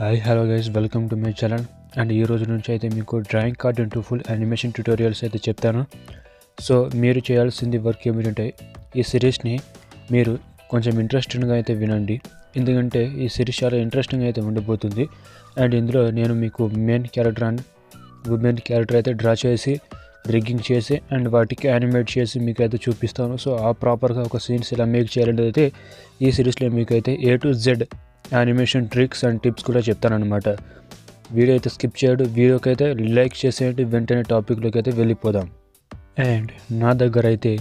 Hi hello guys welcome to my channel and ఈ రోజు నుంచి అయితే మీకు drawing card into full animation tutorials అయితే చెప్తాను. సో మీరు చేయాల్సింది వర్క్ ఏమిటంటే ఈ సిరీస్ని మీరు కొంచెం ఇంట్రెస్టింగ్గా అయితే వినండి. ఎందుకంటే ఈ సిరీస్ చాలా ఇంట్రెస్టింగ్ అయితే ఉండబోతుంది. అండ్ ఇందులో నేను మీకు main character and women character అయితే డ్రా చేసి రిగ్గింగ్ చేసి అండ్ వాటికి యానిమేట్ చేసి మీకు అయితే చూపిస్తాను. సో ఆ ప్రాపర్గా ఒక సీన్స్ ఇలా మేక్ చేయాలంటే అయితే ఈ సిరీస్లో మీకు అయితే A to Z animation tricks and tips కూడా చెప్తానమాట వీడియో అయితే స్కిప్ చేయడు. వీడియోకి అయితే లైక్ చేసేయండి. వెంటనే టాపిక్లోకి అయితే వెళ్ళిపోదాం. అండ్ నా దగ్గర అయితే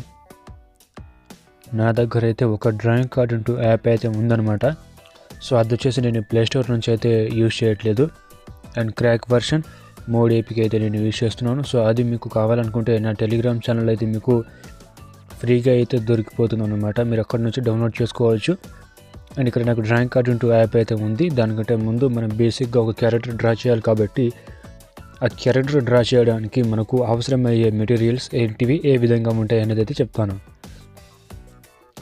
నా దగ్గర అయితే ఒక డ్రాయింగ్ కార్డ్ అంటూ యాప్ అయితే ఉందన్నమాట. సో అది వచ్చేసి నేను ప్లేస్టోర్ నుంచి అయితే యూజ్ చేయట్లేదు. అండ్ క్రాక్ వర్షన్ మోడ్ ఏపీకి అయితే నేను యూజ్ చేస్తున్నాను. సో అది మీకు కావాలనుకుంటే నా టెలిగ్రామ్ ఛానల్ అయితే మీకు ఫ్రీగా అయితే దొరికిపోతుంది అనమాట మీరు అక్కడ నుంచి డౌన్లోడ్ చేసుకోవచ్చు. అండ్ ఇక్కడ నాకు డ్రాయింగ్ కార్డ్ ఇంటూ యాప్ అయితే ఉంది. దానికంటే ముందు మనం బేసిక్గా ఒక క్యారెక్టర్ డ్రా చేయాలి కాబట్టి ఆ క్యారెక్టర్ డ్రా చేయడానికి మనకు అవసరమయ్యే మెటీరియల్స్ ఏంటివి ఏ విధంగా ఉంటాయి అనేది అయితే చెప్తాను.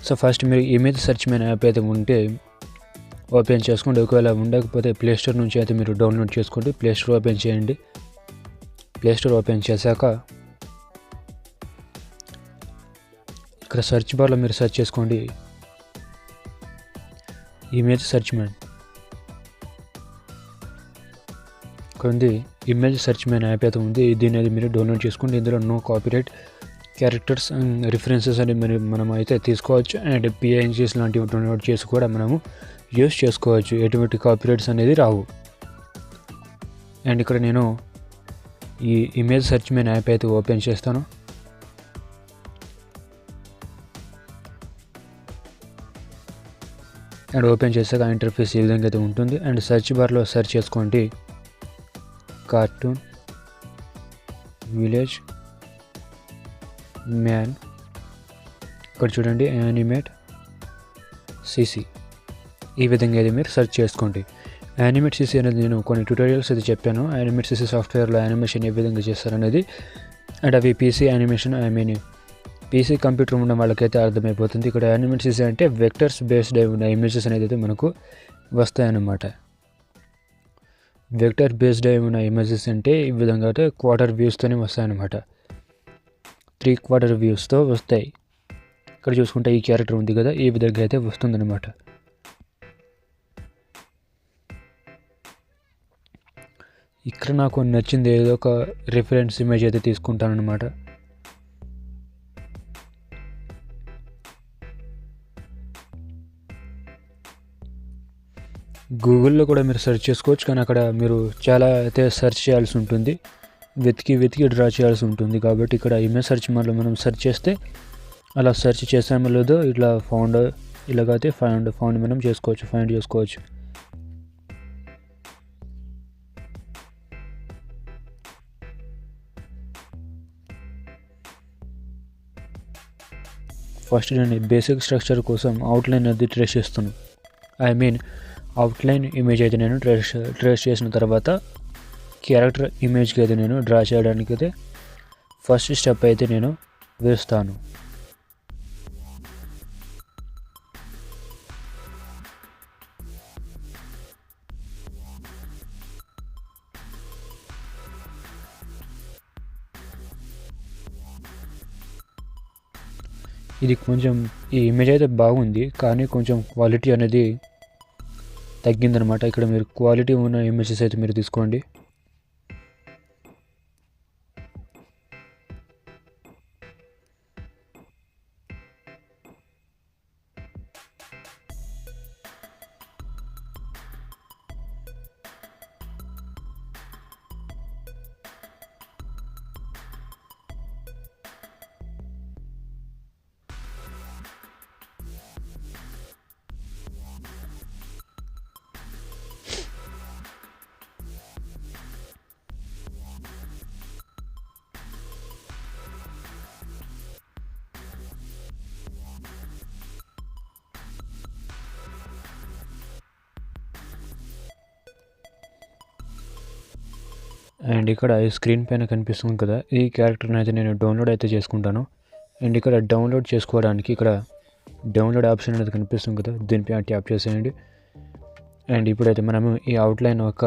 సో ఫస్ట్ మీరు ఇమేజ్ సెర్చ్ మీద యాప్ అయితే ఉంటే ఓపెన్ చేసుకోండి. ఒకవేళ ఉండకపోతే ప్లేస్టోర్ నుంచి అయితే మీరు డౌన్లోడ్ చేసుకోండి. ప్లేస్టోర్ ఓపెన్ చేయండి. ప్లేస్టోర్ ఓపెన్ చేశాక ఇక్కడ సెర్చ్ బార్లో మీరు సెర్చ్ చేసుకోండి. Image search man. కొంది ఇమేజ్ సెర్చ్ మెయిన్ యాప్ అయితే ఉంది. దీని అనేది మీరు డౌన్లోడ్ చేసుకోండి. ఇందులో no copyright characters and references అని మరి మనం అయితే తీసుకోవచ్చు. అండ్ పిఎన్జీస్ లాంటివి డౌన్లోడ్ చేసి కూడా మనము యూస్ చేసుకోవచ్చు. ఎటువంటి కాపీరైట్స్ అనేది రావు. అండ్ ఇక్కడ నేను ఈ ఇమేజ్ సెర్చ్ మెయిన్ యాప్ అయితే ఓపెన్ చేస్తాను. అండ్ ఓపెన్ చేశాక ఇంటర్ఫేస్ ఈ విధంగా అయితే ఉంటుంది. అండ్ సెర్చ్ బార్లో సెర్చ్ చేసుకోండి. Cartoon village man. ఇక్కడ చూడండి యానిమేట్ సిసి. ఈ విధంగా అయితే మీరు సెర్చ్ చేసుకోండి. యానిమేట్ సిసి అనేది నేను కొన్ని ట్యూటోరియల్స్ అయితే చెప్పాను. యానిమేట్ సిసి సాఫ్ట్వేర్లో యానిమేషన్ ఏ విధంగా చేస్తారనేది. అండ్ అవి PC animation I mean PC computer ఉన్న వాళ్ళకైతే అర్థమైపోతుంది. ఇక్కడ యానిమేషన్స్ అంటే వెక్టర్స్ బేస్డ్ అయి ఉన్న ఇమేజెస్ అనేది అయితే మనకు వస్తాయన్నమాట. వెక్టర్ బేస్డ్ అయి ఉన్న ఇమేజెస్ అంటే ఈ విధంగా అయితే క్వార్టర్ వ్యూస్తోనే వస్తాయన్నమాట. త్రీ క్వార్టర్ వ్యూస్తో వస్తాయి. ఇక్కడ చూసుకుంటే ఈ క్యారెక్టర్ ఉంది కదా ఈ విధంగా అయితే వస్తుందన్నమాట. ఇక్కడ నాకు నచ్చింది ఏదో ఒక రిఫరెన్స్ ఇమేజ్ అయితే తీసుకుంటాను అనమాట గూగుల్లో కూడా మీరు సెర్చ్ చేసుకోవచ్చు కానీ అక్కడ మీరు చాలా అయితే సెర్చ్ చేయాల్సి ఉంటుంది. వెతికి వెతికి డ్రా చేయాల్సి ఉంటుంది. కాబట్టి ఇక్కడ ఇమేజ్ సెర్చ్ మళ్ళీ మనం సెర్చ్ చేస్తే అలా సెర్చ్ చేసామో లేదో ఇట్లా ఫౌండ్ ఇలాగైతే ఫైండ్ ఫౌండ్ మనం చేసుకోవచ్చు ఫైండ్ చేసుకోవచ్చు. ఫస్ట్ నేను బేసిక్ స్ట్రక్చర్ కోసం అవుట్లైన్ అది ట్రేస్ చేస్తాను ఐ మీన్ అవుట్లైన్ ఇమేజ్ అయితే నేను ట్రేస్ ట్రేస్ చేసిన తర్వాత క్యారెక్టర్ ఇమేజ్కి అయితే నేను డ్రా చేయడానికి అయితే ఫస్ట్ స్టెప్ అయితే నేను వేస్తాను. ఇది కొంచెం ఈ ఇమేజ్ అయితే బాగుంది కానీ కొంచెం క్వాలిటీ అనేది తగ్గిందనమాట ఇక్కడ మీరు క్వాలిటీ ఉన్న ఇమేజెస్ అయితే మీరు తీసుకోండి. అండ్ ఇక్కడ ఈ స్క్రీన్ పైన కనిపిస్తుంది కదా ఈ క్యారెక్టర్ని అయితే నేను డౌన్లోడ్ అయితే చేసుకుంటాను. అండ్ ఇక్కడ డౌన్లోడ్ చేసుకోవడానికి ఇక్కడ డౌన్లోడ్ ఆప్షన్ అనేది కనిపిస్తుంది కదా దీనిపైన ట్యాప్ చేసేయండి. అండ్ ఇప్పుడైతే మనము ఈ అవుట్లైన్ ఒక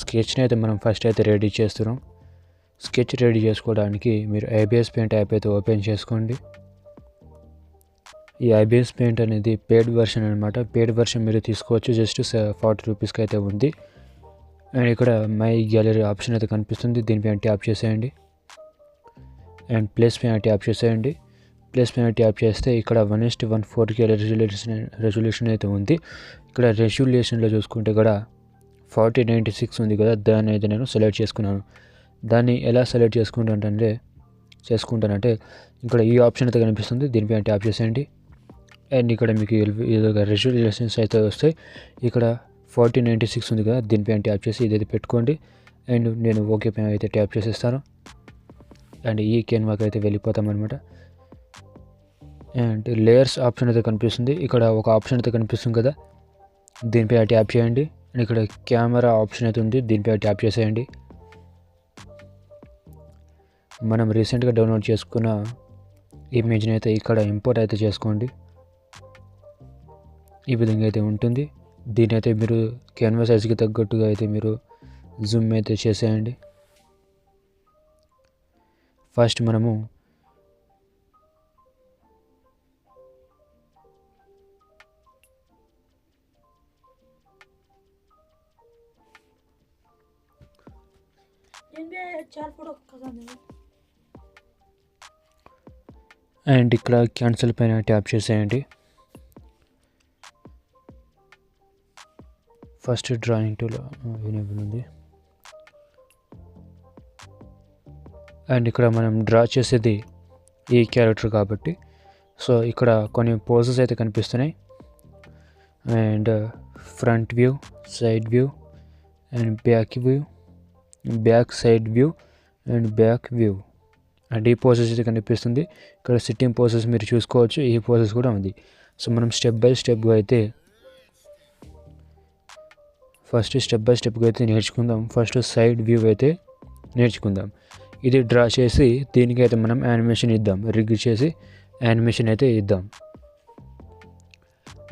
స్కెచ్ని అయితే మనం ఫస్ట్ అయితే రెడీ చేస్తున్నాం. స్కెచ్ రెడీ చేసుకోవడానికి మీరు ఐబిఎస్ పెయింట్ యాప్ అయితే ఓపెన్ చేసుకోండి. ఈ ఐబిఎస్ పెయింట్ అనేది పేడ్ వెర్షన్ అనమాట పేడ్ వెర్షన్ మీరు తీసుకోవచ్చు జస్ట్ ఫార్టీ రూపీస్కి అయితే ఉంది. అండ్ ఇక్కడ మై గ్యాలరీ ఆప్షన్ అయితే కనిపిస్తుంది. దీనిపైన ట్యాప్ చేసేయండి. అండ్ ప్లేస్ పైన ట్యాప్ చేసేయండి. ప్లేస్ పైన ట్యాప్ చేస్తే ఇక్కడ one ఎస్ట్ one four K resolution resolution అయితే ఉంది. ఇక్కడ రెజల్యూషన్లో చూసుకుంటే కూడా ఫార్టీ నైంటీ సిక్స్ ఉంది కదా దాన్ని అయితే నేను సెలెక్ట్ చేసుకున్నాను. దాన్ని ఎలా సెలెక్ట్ చేసుకుంటానంటే చేసుకుంటానంటే ఇక్కడ ఈ ఆప్షన్ అయితే కనిపిస్తుంది. దీనిపైన ట్యాప్ చేసేయండి. అండ్ ఇక్కడ మీకు ఇదొక రెజల్యూషన్స్ అయితే వస్తాయి. ఇక్కడ ఫార్టీ నైంటీ సిక్స్ ఉంది కదా దీనిపైన ట్యాప్ చేసి ఇదైతే పెట్టుకోండి. అండ్ నేను ఓకే పైన అయితే ట్యాప్ చేసేస్తాను. అండ్ ఈ కెన్వాకి అయితే వెళ్ళిపోతాం అనమాట అండ్ లేయర్స్ ఆప్షన్ అయితే కనిపిస్తుంది. ఇక్కడ ఒక ఆప్షన్ అయితే కనిపిస్తుంది కదా దీనిపై ట్యాప్ చేయండి. అండ్ ఇక్కడ కెమెరా ఆప్షన్ అయితే ఉంది దీనిపై ట్యాప్ చేసేయండి. మనం రీసెంట్గా డౌన్లోడ్ చేసుకున్న ఇమేజ్ని అయితే ఇక్కడ ఇంపోర్ట్ అయితే చేసుకోండి. ఈ విధంగా అయితే ఉంటుంది. దీని అయితే మీరు క్యాన్వాస్ సైజ్కి తగ్గట్టుగా అయితే మీరు జూమ్ అయితే చేసేయండి. ఫస్ట్ మనము అండ్? ఇక్కడ క్యాన్సిల్ పైన ట్యాప్ చేసేయండి. ఫస్ట్ డ్రాయింగ్ టూల్ ఎనేబుల్ ఉంది. అండ్ ఇక్కడ మనం డ్రా చేసేది ఈ క్యారెక్టర్ కాబట్టి. సో ఇక్కడ కొన్ని పోజెస్ అయితే కనిపిస్తున్నాయి. And front view side view and back view back side view and back view. And ఈ పోసెస్ అయితే కనిపిస్తుంది. ఇక్కడ సిట్టింగ్ పోసెస్ మీరు చూసుకోవచ్చు. ఈ పోసెస్ కూడా ఉంది. సో మనం స్టెప్ బై స్టెప్గా అయితే ఫస్ట్ స్టెప్ బై స్టెప్గా అయితే నేర్చుకుందాం. ఫస్ట్ సైడ్ వ్యూ అయితే నేర్చుకుందాం. ఇది డ్రా చేసి దీనికి అయితే మనం యానిమేషన్ ఇద్దాం. రిగ్ చేసి యానిమేషన్ అయితే ఇద్దాం.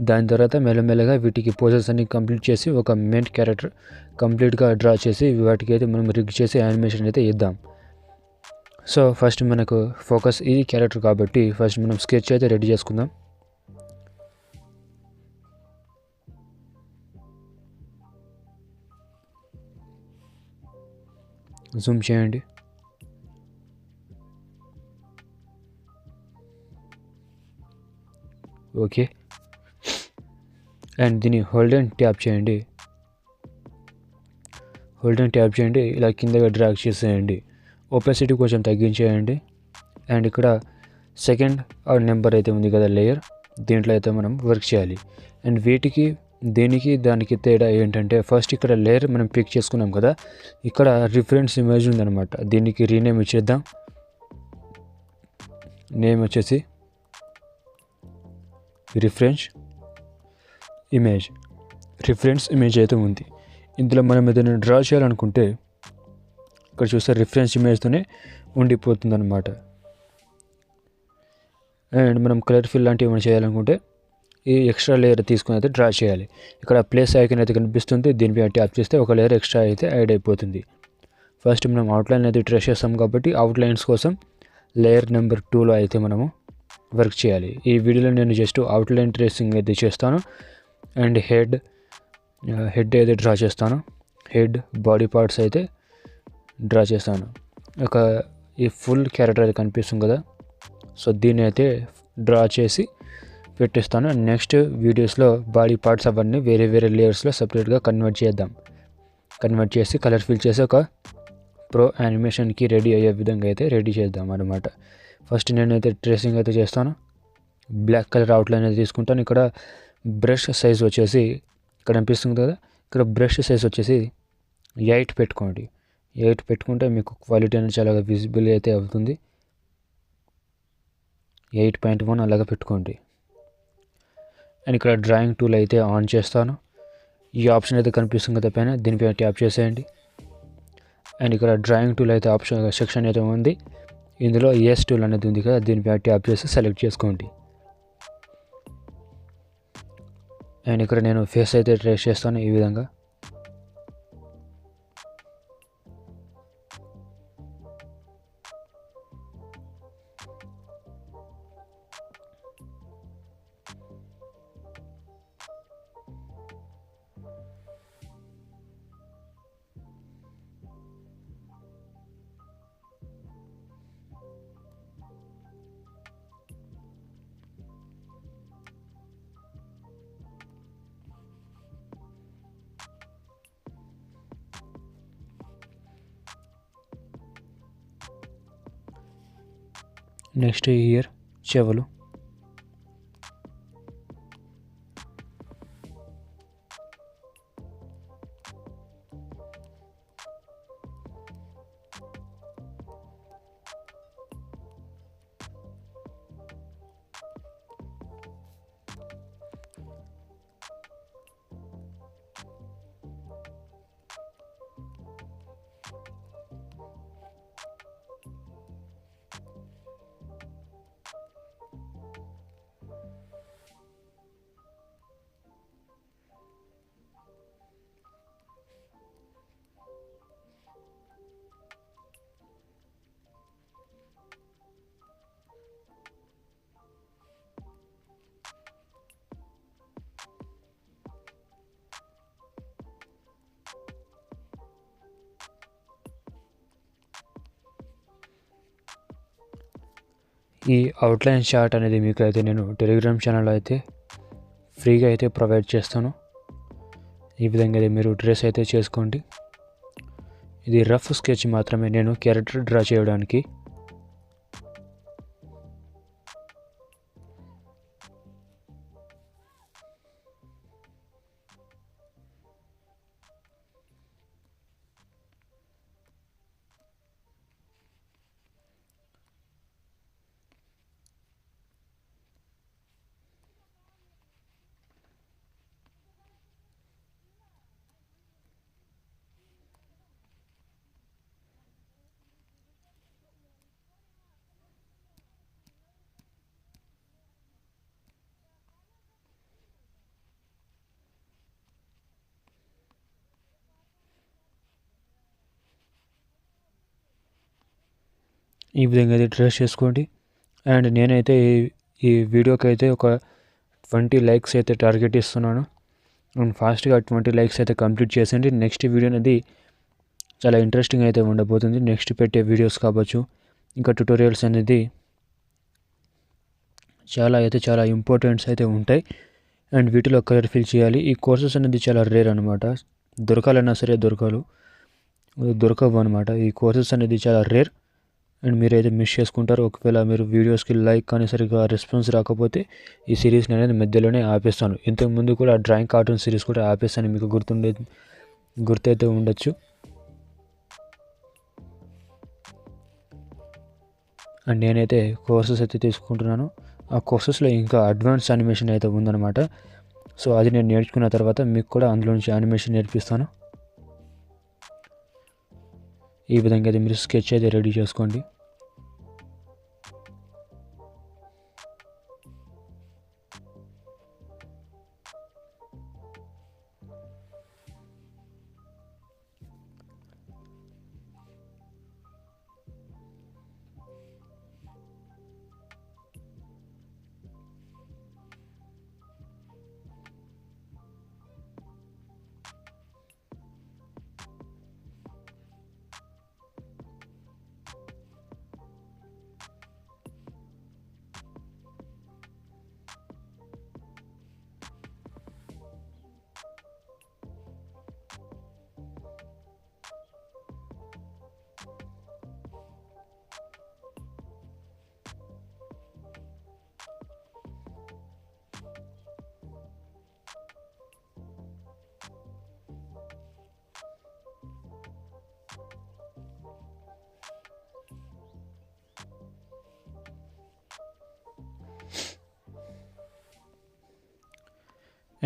దాని తర్వాత మెల్లమెల్లగా వీటికి పోజెస్ అన్ని కంప్లీట్ చేసి ఒక మెయిన్ క్యారెక్టర్ కంప్లీట్గా డ్రా చేసి వాటికి అయితే మనం రిగ్ చేసి యానిమేషన్ అయితే ఇద్దాం. సో ఫస్ట్ మనకు ఫోకస్ ఈ క్యారెక్టర్ కాబట్టి ఫస్ట్ మనం స్కెచ్ అయితే రెడీ చేసుకుందాం. జూమ్ చేయండి. ఓకే. అండ్ దీన్ని హోల్డ్ అండ్ ట్యాప్ చేయండి. హోల్డ్ అండ్ ట్యాప్ చేయండి. ఇలా కిందగా డ్రాగ్ చేసేయండి. ఒపెసిటీ కొంచెం తగ్గించేయండి. అండ్ ఇక్కడ సెకండ్ నెంబర్ అయితే ఉంది కదా లేయర్ దీంట్లో అయితే మనం వర్క్ చేయాలి. అండ్ వీటికి దీనికి దానికి తేడా ఏంటంటే ఫస్ట్ ఇక్కడ లేయర్ మనం పిక్ చేసుకున్నాం కదా ఇక్కడ రిఫరెన్స్ ఇమేజ్ ఉందన్నమాట. దీనికి రీనేమ్ ఇచ్చేద్దాం. నేమ్ వచ్చేసి రిఫరెన్స్ ఇమేజ్ రిఫరెన్స్ ఇమేజ్ అయితే ఉంది. ఇందులో మనం ఏదైనా డ్రా చేయాలనుకుంటే ఇక్కడ చూస్తే రిఫరెన్స్ ఇమేజ్తోనే ఉండిపోతుంది అనమాట అండ్ మనం కలర్ఫుల్ లాంటివి ఏమైనా చేయాలనుకుంటే ఈ ఎక్స్ట్రా లేయర్ తీసుకుని అయితే డ్రా చేయాలి. ఇక్కడ ప్లేస్ ఐకన్ అయితే కనిపిస్తుంది. దీనిపై ట్యాప్ చేస్తే ఒక లేయర్ ఎక్స్ట్రా అయితే యాడ్ అయిపోతుంది. ఫస్ట్ మనం అవుట్లైన్ అయితే ట్రేస్ చేస్తాం కాబట్టి అవుట్లైన్స్ కోసం లేయర్ నెంబర్ టూలో అయితే మనము వర్క్ చేయాలి. ఈ వీడియోలో నేను జస్ట్ అవుట్లైన్ ట్రేసింగ్ అయితే చేస్తాను. అండ్ హెడ్ హెడ్ అయితే డ్రా చేస్తాను. హెడ్ బాడీ పార్ట్స్ అయితే డ్రా చేస్తాను. ఒక ఈ ఫుల్ క్యారెక్టర్ అయితే కనిపిస్తుంది కదా. సో దీన్ని అయితే డ్రా చేసి పెట్టిస్తాను. నెక్స్ట్ వీడియోస్లో బాడీ పార్ట్స్ అవన్నీ వేరే వేరే లేయర్స్లో సపరేట్గా కన్వర్ట్ చేద్దాం. కన్వర్ట్ చేసి కలర్ ఫిల్ చేసి ఒక ప్రో యానిమేషన్కి రెడీ అయ్యే విధంగా అయితే రెడీ చేద్దాం అనమాట ఫస్ట్ నేనైతే ట్రేసింగ్ అయితే చేస్తాను. బ్లాక్ కలర్ అవుట్లైన్ అయితే తీసుకుంటాను. ఇక్కడ బ్రష్ సైజ్ వచ్చేసి ఇక్కడ అనిపిస్తుంది కదా? ఇక్కడ బ్రష్ సైజ్ వచ్చేసి ఎయిట్ పెట్టుకోండి. ఎయిట్ పెట్టుకుంటే మీకు క్వాలిటీ అనేది చాలా విజిబుల్ అయితే అవుతుంది. ఎయిట్ పాయింట్ వన్ అలాగా పెట్టుకోండి. అండ్ ఇక్కడ డ్రాయింగ్ టూల్ అయితే ఆన్ చేస్తాను. ఈ ఆప్షన్ అయితే కనిపిస్తుంది కదా పైన దీనిపైన ట్యాప్ చేసేయండి. అండ్ ఇక్కడ డ్రాయింగ్ టూల్ అయితే ఆప్షన్ సెక్షన్ అయితే ఉంది. ఇందులో ఎస్ టూల్ అనేది ఉంది కదా దీనిపైన ట్యాప్ చేసి సెలెక్ట్ చేసుకోండి. అండ్ ఇక్కడ నేను ఫేస్ అయితే ట్రేస్ చేస్తాను ఈ విధంగా. నెక్స్ట్ ఇయర్ చెవులు. ఈ అవుట్లైన్ చార్ట్ అనేది మీకు అయితే నేను టెలిగ్రామ్ ఛానల్లో అయితే ఫ్రీగా అయితే ప్రొవైడ్ చేస్తాను. ఈ విధంగా అయితే మీరు డ్రెస్ అయితే చేసుకోండి. ఇది రఫ్ స్కెచ్ మాత్రమే. నేను క్యారెక్టర్ డ్రా చేయడానికి ఈ విధంగా అయితే డ్రెస్ చేసుకోండి. అండ్ నేనైతే ఈ- ఈ వీడియోకి అయితే ఒక ట్వంటీ లైక్స్ అయితే టార్గెట్ ఇస్తున్నాను అండ్ ఫాస్ట్గా ట్వంటీ లైక్స్ అయితే కంప్లీట్ చేసేయండి. నెక్స్ట్ వీడియో అనేది చాలా ఇంట్రెస్టింగ్ అయితే ఉండబోతుంది. నెక్స్ట్ పెట్టే వీడియోస్ కావచ్చు ఇంకా ట్యుటోరియల్స్ అనేది చాలా అయితే చాలా ఇంపార్టెంట్స్ అయితే ఉంటాయి. అండ్ వీటిలో కలర్ ఫిల్ చేయాలి. ఈ కోర్సెస్ అనేది చాలా రేర్ అనమాట దొరకాలన్నా సరే దొరకలు దొరకవు అనమాట ఈ కోర్సెస్ అనేది చాలా రేర్. అండ్ మీరైతే మిస్ చేసుకుంటారు ఒకవేళ మీరు వీడియోస్కి లైక్ కానీ సరిగ్గా రెస్పాన్స్ రాకపోతే ఈ సిరీస్ని అనేది మధ్యలోనే ఆపేస్తాను. ఇంతకు ముందు కూడా డ్రాయింగ్ కార్టూన్ సిరీస్ కూడా ఆపేస్తాను మీకు గుర్తుండే గుర్తైతే ఉండొచ్చు. అండ్ నేనైతే కోర్సెస్ అయితే తీసుకుంటున్నాను. ఆ కోర్సెస్లో ఇంకా అడ్వాన్స్ యానిమేషన్ అయితే ఉందన్నమాట. సో అది నేను నేర్చుకున్న తర్వాత మీకు కూడా అందులో నుంచి యానిమేషన్ నేర్పిస్తాను. ఈ విధంగా అయితే మీరు స్కెచ్ అయితే రెడీ చేసుకోండి.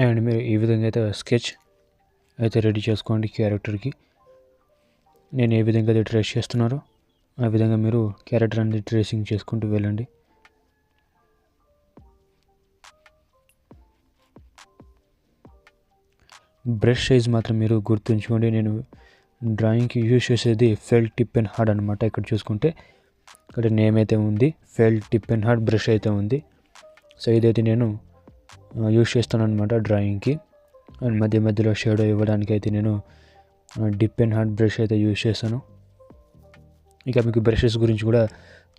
అండ్ మీరు ఈ విధంగా అయితే స్కెచ్ అయితే రెడీ చేసుకోండి క్యారెక్టర్కి. నేను ఏ విధంగా అయితే ట్రేస్ చేస్తున్నారో ఆ విధంగా మీరు క్యారెక్టర్ అనేది ట్రేసింగ్ చేసుకుంటూ వెళ్ళండి. బ్రష్ సైజ్ మాత్రం మీరు గుర్తుంచుకోండి. నేను డ్రాయింగ్కి యూజ్ చేసేది ఫెల్ టిప్ అండ్ హార్డ్ అనమాట ఇక్కడ చూసుకుంటే. ఇక్కడ నేమ్ అయితే ఉంది felt tip and hard brush అయితే ఉంది. సో ఇదైతే నేను యూస్ చేస్తాను అనమాట డ్రాయింగ్కి అండ్ మధ్య మధ్యలో షేడో ఇవ్వడానికి అయితే నేను డిప్ అండ్ హార్డ్ బ్రష్ అయితే యూస్ చేస్తాను. ఇంకా మీకు బ్రషెస్ గురించి కూడా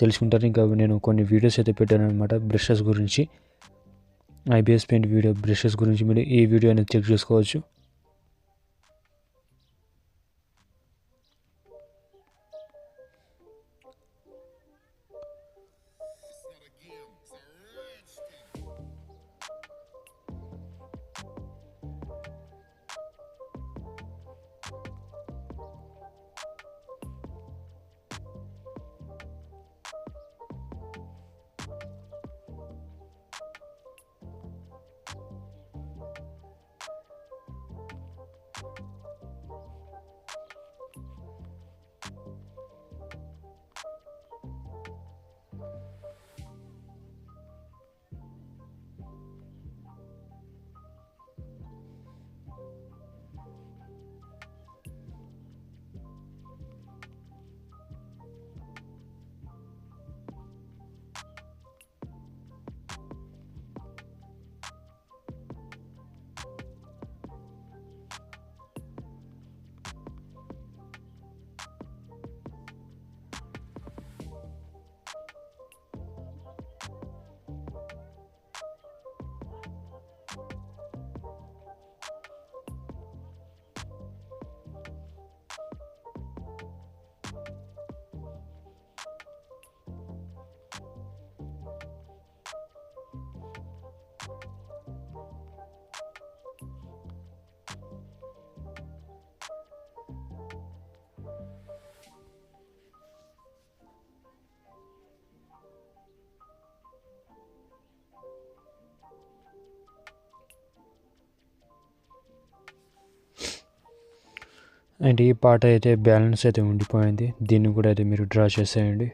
తెలుసుకుంటారు. ఇంకా నేను కొన్ని వీడియోస్ అయితే పెట్టాను అనమాట బ్రషెస్ గురించి ఐబిఎస్ పెయింట్ వీడియో బ్రషెస్ గురించి మీరు ఈ వీడియో అనేది చెక్ చేసుకోవచ్చు. అండ్ ఈ పాట అయితే బ్యాలెన్స్ అయితే ఉండిపోయింది. దీన్ని కూడా అయితే మీరు డ్రా చేసేయండి.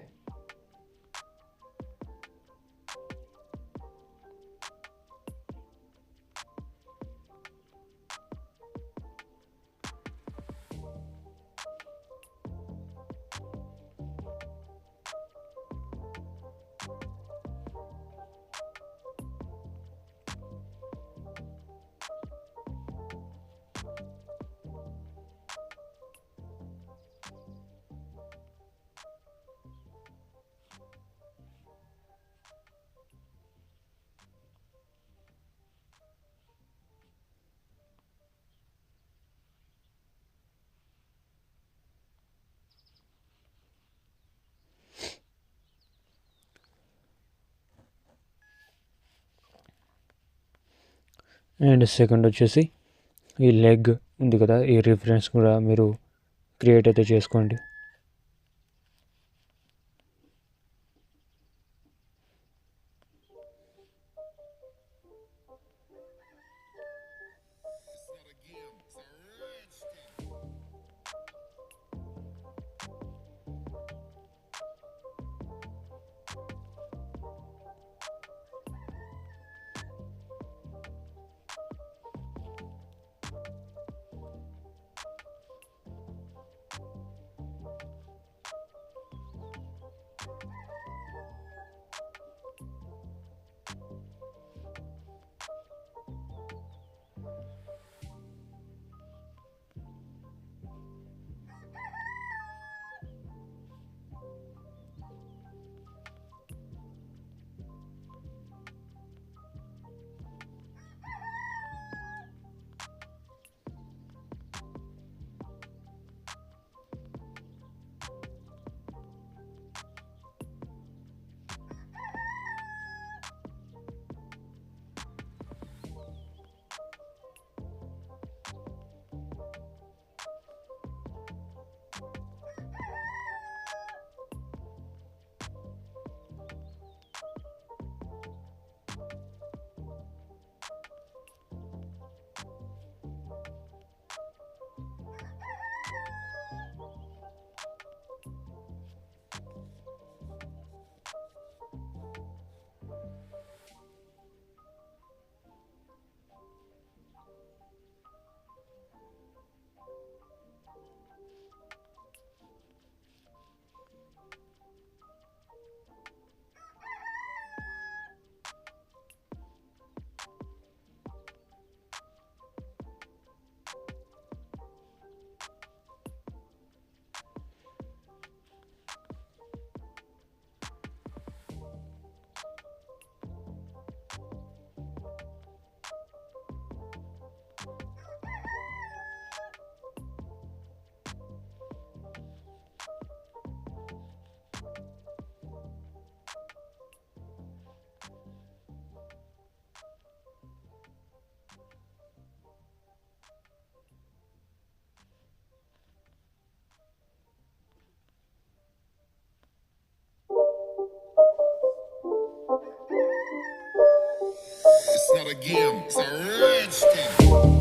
అండ్ సెకండ్ వచ్చేసి ఈ లెగ్ ఉంది కదా ఈ రిఫరెన్స్ కూడా మీరు క్రియేట్ అయితే చేసుకోండి. Game. It's a rich thing.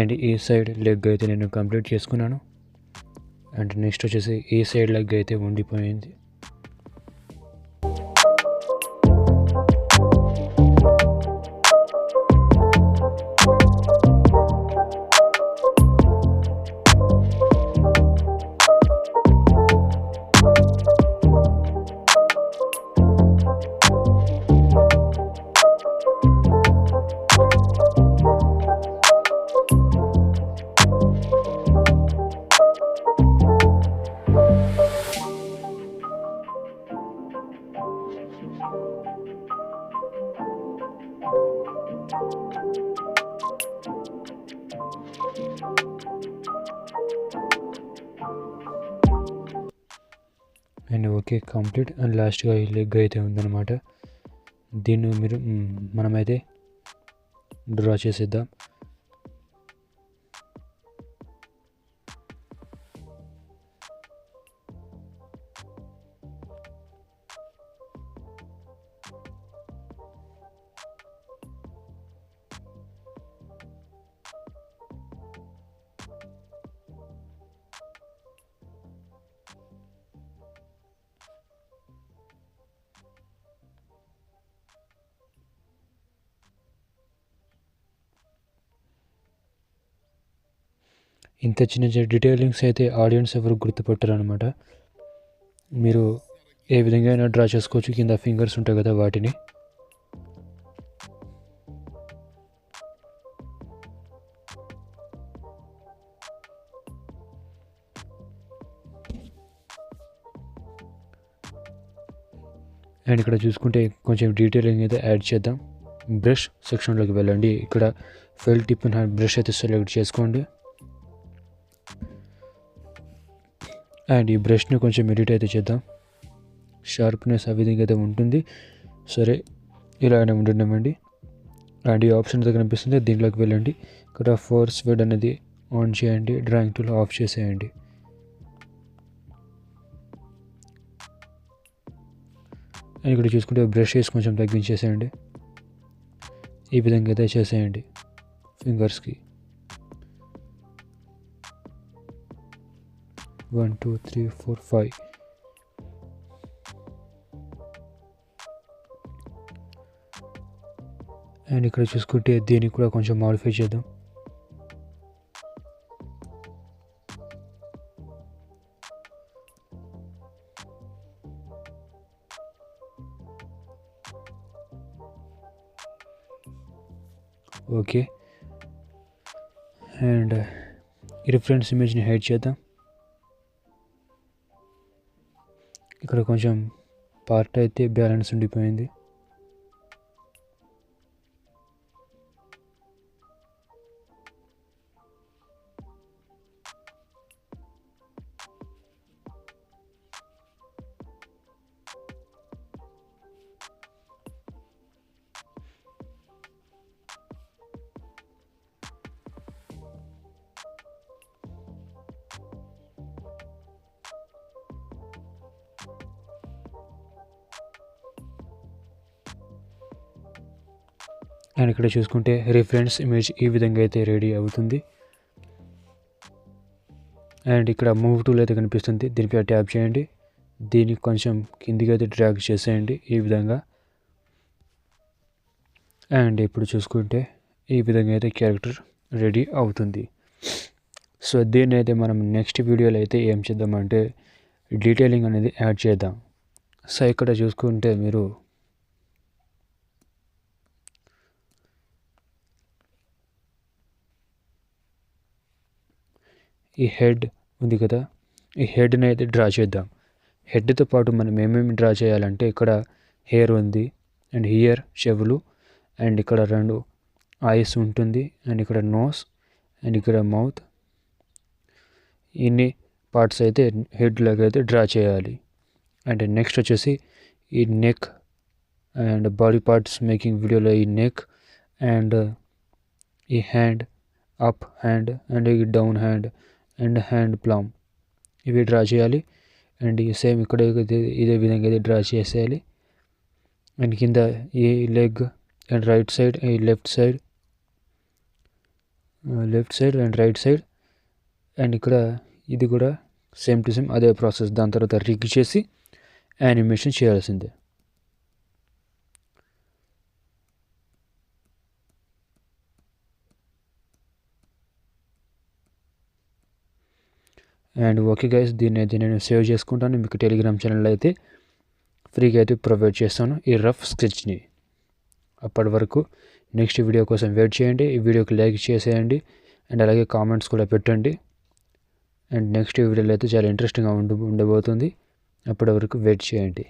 And ఈ సైడ్ లెగ్ అయితే నేను కంప్లీట్ చేసుకున్నాను. అండ్ నెక్స్ట్ వచ్చేసి ఈ సైడ్ లెగ్ అయితే ఉండిపోయింది. Okay complete. అండ్ లాస్ట్గా ఈ లెగ్ అయితే ఉందన్నమాట. దీన్ని మీరు మనమైతే డ్రా చేసేద్దాం. ఇంత చిన్న చిన్న డీటెయిలింగ్స్ అయితే ఆడియన్స్ ఎవరు గుర్తుపట్టరు అనమాట మీరు ఏ విధంగా అయినా డ్రా చేసుకోవచ్చు కింద ఫింగర్స్ ఉంటాయి కదా వాటిని. అండ్ ఇక్కడ చూసుకుంటే కొంచెం డీటెయిలింగ్ అయితే యాడ్ చేద్దాం. బ్రష్ సెక్షన్లోకి వెళ్ళండి. ఇక్కడ ఫెల్ టిప్ అండ్ బ్రష్ అయితే సెలెక్ట్ చేసుకోండి. అండ్ ఈ బ్రష్ని కొంచెం ఎడిట్ అయితే చేద్దాం. షార్ప్నెస్ ఆ విధంగా అయితే ఉంటుంది. సరే ఇలానే ఉంటున్నామండి అండ్ ఈ ఆప్షన్ అయితే కనిపిస్తుంది దీంట్లోకి వెళ్ళండి. ఇక్కడ ఫోర్స్ వెడ్ అనేది ఆన్ చేయండి డ్రాయింగ్ టూల్ ఆఫ్ చేసేయండి. అండ్ ఇక్కడ చూసుకుంటే బ్రష్ వేసి కొంచెం తగ్గించేసేయండి. ఈ విధంగా అయితే చేసేయండి ఫింగర్స్కి. One two three four five. And ఇక్కడ చూసుకుంటే దీనికి కూడా కొంచెం మాడిఫై చేద్దాం. ఓకే అండ్ ఈ రిఫరెన్స్ ఇమేజ్ని హైడ్ చేద్దాం. ఇక్కడ కొంచెం పార్ట్ అయితే బ్యాలెన్స్ ఉండిపోయింది. ఇక్కడ చూసుకుంటే రిఫరెన్స్ ఇమేజ్ ఈ విధంగా అయితే రెడీ అవుతుంది. అండ్ ఇక్కడ మూవ్ టూల్ అయితే కనిపిస్తుంది. దీనిపై ట్యాప్ చేయండి. దీన్ని కొంచెం కిందికి అయితే డ్రాగ్ చేసేయండి ఈ విధంగా. అండ్ ఇప్పుడు చూసుకుంటే ఈ విధంగా అయితే క్యారెక్టర్ రెడీ అవుతుంది. సో దీన్ని అయితే మనం నెక్స్ట్ వీడియోలో అయితే ఏం చేద్దామంటే డీటెయిలింగ్ అనేది యాడ్ చేద్దాం. సో ఇక్కడ చూసుకుంటే మీరు ఈ హెడ్ ఉంది కదా ఈ హెడ్ని అయితే డ్రా చేద్దాం. హెడ్తో పాటు మనం ఏమేమి డ్రా చేయాలంటే ఇక్కడ హెయిర్ ఉంది అండ్ హియర్ చెవులు అండ్ ఇక్కడ రెండు ఐస్ ఉంటుంది అండ్ ఇక్కడ నోస్ అండ్ ఇక్కడ మౌత్. ఇన్ని పార్ట్స్ అయితే హెడ్లోకి అయితే డ్రా చేయాలి. అండ్ నెక్స్ట్ వచ్చేసి ఈ neck and body parts making వీడియోలో ఈ నెక్ అండ్ ఈ హ్యాండ్ అప్ హ్యాండ్ అండ్ ఈ down hand. And hand palm. ఇవి డ్రా చేయాలి. అండ్ సేమ్ ఇక్కడ ఇదే- ఇదే విధంగా అయితే డ్రా చేసేయాలి. అండ్ కింద ఈ లెగ్ అండ్ రైట్ సైడ్ ఈ left side left side and right side. And ఇక్కడ ఇది కూడా సేమ్ టు సేమ్ అదే ప్రాసెస్. దాని తర్వాత రిగ్ చేసి యానిమేషన్ చేయాల్సిందే. అండ్ ఓకే గైస్ దీన్ని అయితే నేను సేవ్ చేసుకుంటాను. మీకు టెలిగ్రామ్ ఛానల్ అయితే ఫ్రీగా అయితే ప్రొవైడ్ చేస్తాను ఈ రఫ్ స్కెచ్ని అప్పటి వరకు నెక్స్ట్ వీడియో కోసం వెయిట్ చేయండి. ఈ వీడియోకి లైక్ చేసేయండి. అండ్ అలాగే కామెంట్స్ కూడా పెట్టండి. అండ్ నెక్స్ట్ వీడియోలో అయితే చాలా ఇంట్రెస్టింగ్గా ఉండ ఉండబోతుంది. అప్పటి వరకు వెయిట్ చేయండి.